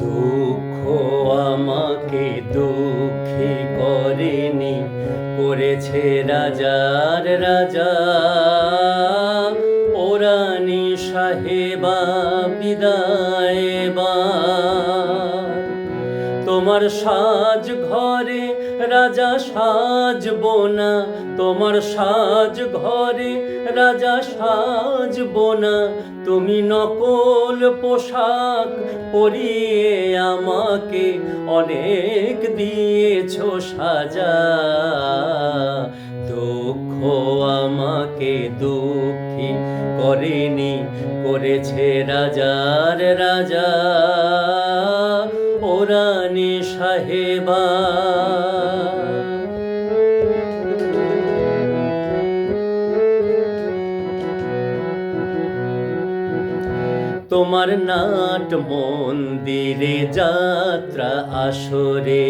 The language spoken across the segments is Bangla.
দুঃখ আমাকে দুঃখী করেনি করেছে রাজার রাজা। ওরানি সাহেবা বিদায়। তোমার সাজ ঘরে রাজা সাজব না। তোমার সাজ ঘরে রাজা সাজব না। তুমি নকল পোশাক পরিয়ে আমাকে অনেক দিয়েছ সাজা। দুঃখ আমাকে দুঃখী করেনি, করেছে রাজার রাজা। ওরানি সাহেবা। তোমার নাট মন্দিরে যাত্রা আসরে,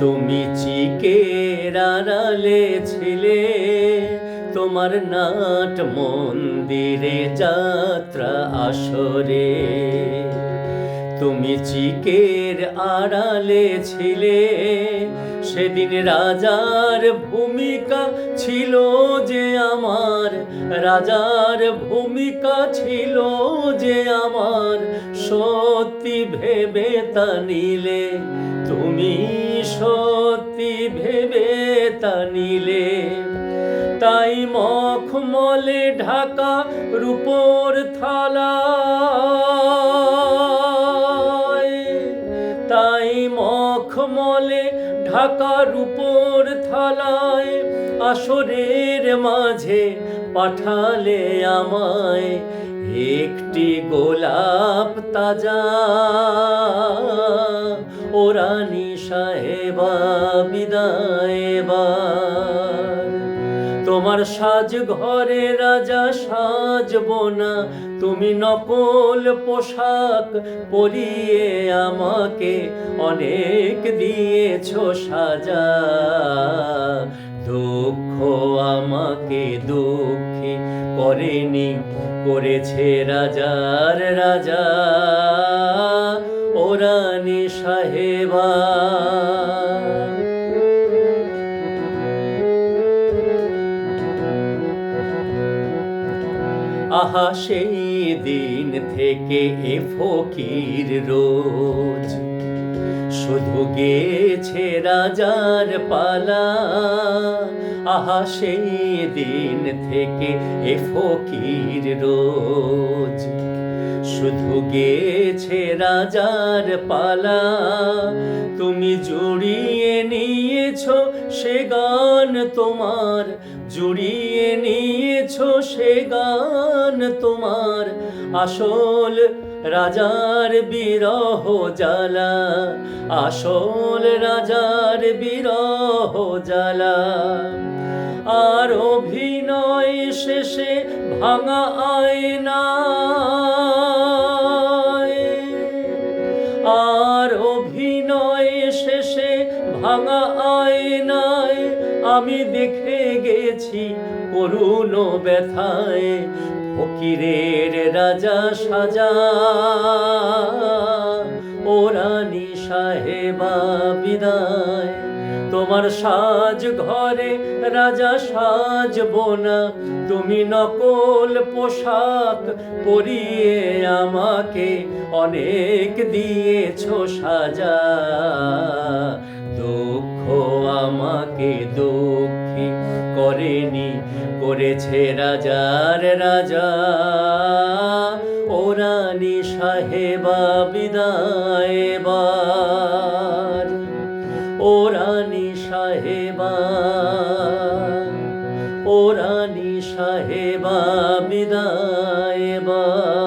তুমি চিকের আড়ালে ছিলে। তোমার নাট মন্দিরে যাত্রা আসরে। তুমি চিকের আড়ালে ছিলে, সেদিন রাজার ভূমিকা ছিল যে আমার। রাজার ভূমিকা ছিল যে আমার, সত্যি ভেবে তা নিলে। তুমি সত্যি ভেবে তা নিলে। মখমলে ঢাকা রূপোর থালা তাই মখমলে ঢাকা রূপোর থালায় আসরের মাঝে পাঠালে আমায় একটি গোলাপ তাজা ওরানি সাহেবা, বিদায় এবার। তোমার সাজ ঘরে রাজা সাজব না। তুমি নকল পোশাক পরিয়ে আমাকে অনেক দিয়েছ সাজা। দুঃখ আমাকে দুঃখী করেনি, করেছে রাজার রাজা। ওরানি সাহেবা আহা সেই দিন থেকে এ ফকির রোজ। শুধু গেছে রাজার পালা, আহা সেই দিন থেকে এ ফকির রোজ। শুধু গেছে রাজার পালা, তুমি জড়িয়ে জুড়িয়ে নিয়েছ সে গান তোমার, জুড়িয়ে নিয়েছ সে গান তোমার। আসল রাজার বিরহ জ্বালা, আসল রাজার বিরহ জ্বালা। আর অভিনয় শেষে ভাঙা আয়না ভাঙা আয়নায় আমি দেখে গেছি করুণ ব্যথায় ফকিরের রাজা সাজা। ওরানি সাহেবা বিদায়, তোমার সাজ ঘরে রাজা সাজ বোনা তুমি নকল পোশাক পরিয়ে আমাকে অনেক দিয়েছ সাজা। আমাকে দুঃখী করেনি, করেছে রাজার রাজা। ওরানি সাহেবা, বিদায় এবার। ওরানি সাহেবা ওরানি সাহেবা, বিদায় এবার।